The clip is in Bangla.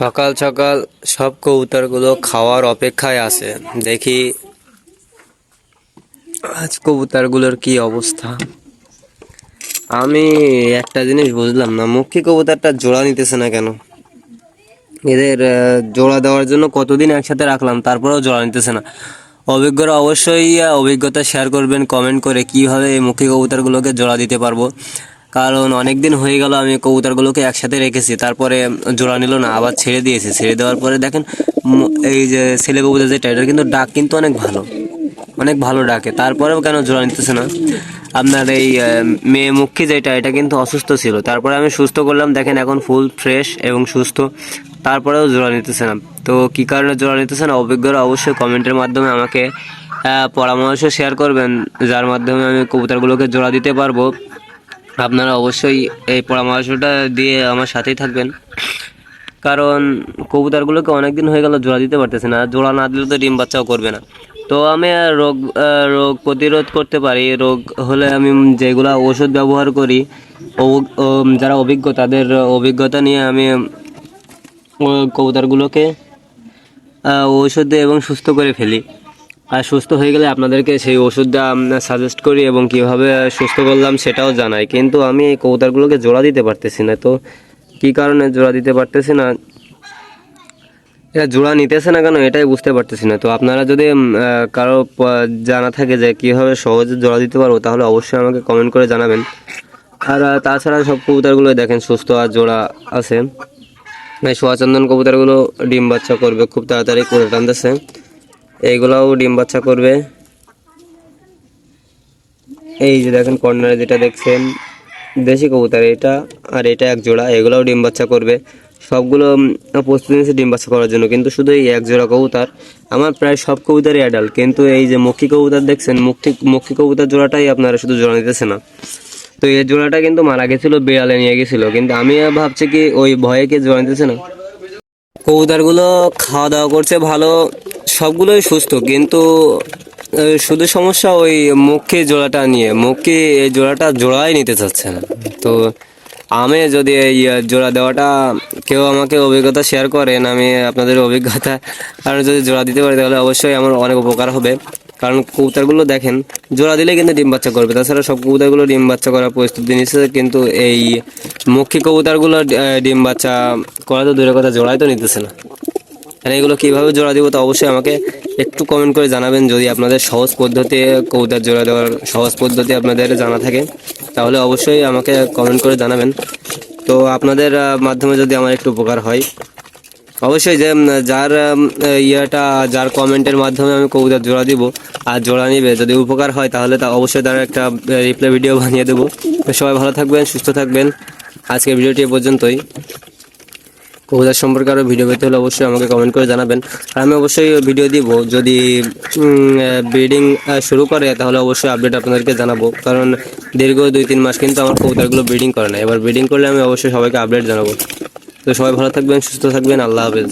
সকাল সকাল সব কবুতরগুলো খাওয়ার অপেক্ষায় আছে। দেখি আজ কবুতরগুলোর কি অবস্থা। আমি একটা জিনিস বুঝলাম না, মুখী কবুতরটা জোড়া নিতেছে না কেন? এদের জোড়া দেওয়ার জন্য কতদিন একসাথে রাখলাম, তারপরেও জোড়া নিতেছে না। অভিজ্ঞরা অবশ্যই অভিজ্ঞতা শেয়ার করবেন কমেন্ট করে কীভাবে এই মুখী কবুতরগুলোকে জোড়া দিতে পারব। কারণ অনেক দিন হয়ে গেল, আমি কবুতরগুলোকে একসাথে রেখেছি। তারপরে জোড়া নিল না, আবার ছেড়ে দিয়েছি। ছেড়ে দেওয়ার পরে দেখেন এই যে ছেলে কবুতর যেটা এটার কিন্তু ডাক কিন্তু অনেক ভালো। অনেক ভালো ডাকে। তারপরেও কেন জোড়া নিতেছে না? আপনার এই মেয়ে মুখী যেটা এটা কিন্তু অসুস্থ ছিল। তারপরে আমি সুস্থ করলাম, দেখেন এখন ফুল ফ্রেশ এবং সুস্থ। তারপরেও জোড়া নিতেছে না। তো কী কারণে জোড়া নিতেছে না? অভিজ্ঞরা অবশ্যই কমেন্টের মাধ্যমে আমাকে পরামর্শ শেয়ার করবেন, যার মাধ্যমে আমি কবুতরগুলোকে জোড়া দিতে পারব। আপনারা অবশ্যই এই পরামর্শটা দিয়ে আমার সাথেই থাকবেন। কারণ কবুতরগুলোকে অনেকদিন হয়ে গেল জোড়া দিতে পারতেছে না, জোড়া না দিলে তো ডিম বাচ্চাও করবে না। তো আমি রোগ রোগ প্রতিরোধ করতে পারি, রোগ হলে আমি যেগুলো ওষুধ ব্যবহার করি যারা অভিজ্ঞ তাদের অভিজ্ঞতা নিয়ে আমি কবুতরগুলোকে ওষুধ এবং সুস্থ করে ফেলি। আর সুস্থ হয়ে গেলে আপনাদেরকে সেই ওষুধটা সাজেস্ট করি এবং কীভাবে সুস্থ করলাম সেটাও জানাই। কিন্তু আমি এই কবুতরগুলোকে জোড়া দিতে পারতেছি না, তো কী কারণে জোড়া দিতে পারতেছি না? এটা জোড়া নিতেছে না কেন এটাই বুঝতে পারতেছি না, তো আপনারা যদি কারও জানা থাকে যে কীভাবে সহজে জোড়া দিতে পারব, তাহলে অবশ্যই আমাকে কমেন্ট করে জানাবেন। আর তাছাড়া সব কবুতরগুলো দেখেন সুস্থ আর জোড়া আছে। সোয়াচন্দন কবুতরগুলো ডিম বাচ্চা করবে, খুব তাড়াতাড়ি করে টানতেছে। এইগুলাও ডিম বাচ্চা করবে। এই যে দেখেন কর্নারে যেটা দেখছেন, দেশি কবুতর এটা আর এটা এক জোড়া, এগুলাও ডিম বাচ্চা করবে। সবগুলো প্রস্তুতি নিয়েছে ডিম বাচ্চা করার জন্য, কিন্তু শুধু এই এক জোড়া কবুতর। আমার প্রায় সব কবুতরই অ্যাডাল্ট কিন্তু এই যে মক্ষী কবুতর দেখছেন মুক্তি মক্ষী কবুতর জোড়াটাই আপনারা শুধু জোড়া নিতেছে না। তো এই জোড়াটা কিন্তু মারা গেছিল, বিড়ালে নিয়ে গেছিল, কিন্তু আমি ভাবছি কি ওই ভয়ে কি জোড়া নিতেছে না? কবুতরগুলো খাওয়া দাওয়া করছে ভালো সবগুলোই সুস্থ, কিন্তু শুধু সমস্যা ওই মুখে জোড়াটা নিয়ে। মুখে এই জোড়াটা জোড়াই নিতে চাচ্ছে না। তো আমি যদি এই জোড়া দেওয়াটা কেউ আমাকে অভিজ্ঞতা শেয়ার করেন, আমি আপনাদের অভিজ্ঞতা কারণ যদি জোড়া দিতে পারি, তাহলে অবশ্যই আমার অনেক উপকার হবে। কারণ কবুতরগুলো দেখেন, জোড়া দিলে কিন্তু ডিম বাচ্চা করবে। তাছাড়া সব কবুতরগুলো ডিম বাচ্চা করার প্রস্তুতি নিচ্ছে, কিন্তু এই মুখী কবুতরগুলো ডিম বাচ্চা করা তো দূরের কথা, জোড়াই তো নিতেছে না। আর এগুলো কীভাবে জোড়া দেবো তো অবশ্যই আমাকে একটু কমেন্ট করে জানাবেন। যদি আপনাদের সহজ পদ্ধতি কবুতর জোড়া দেওয়ার সহজ পদ্ধতি আপনাদের জানা থাকে, তাহলে অবশ্যই আমাকে কমেন্ট করে জানাবেন। তো আপনাদের মাধ্যমে যদি আমার একটু উপকার হয়, অবশ্যই যে যার ইয়েটা, যার কমেন্টের মাধ্যমে আমি কবুতর জোড়া দিব আর জোড়া নিবে, যদি উপকার হয়, তাহলে তা অবশ্যই তার একটা রিপ্লাই ভিডিও বানিয়ে দেবো। সবাই ভালো থাকবেন, সুস্থ থাকবেন। আজকের ভিডিওটি পর্যন্তই। কবুতর সম্পর্কে আরও ভিডিও পেতে হলে অবশ্যই আমাকে কমেন্ট করে জানাবেন। আর আমি অবশ্যই ভিডিও দিব। যদি ব্রিডিং শুরু করে, তাহলে অবশ্যই আপডেট আপনাদেরকে জানাব। কারণ দীর্ঘ দুই, তিন মাস কিন্তু আমার কবুতরগুলো ব্রিডিং করে না। এবার ব্রিডিং করলে আমি অবশ্যই সবাইকে আপডেট জানাব। তো সবাই ভালো থাকবেন, সুস্থ থাকবেন। আল্লাহ হাফেজ।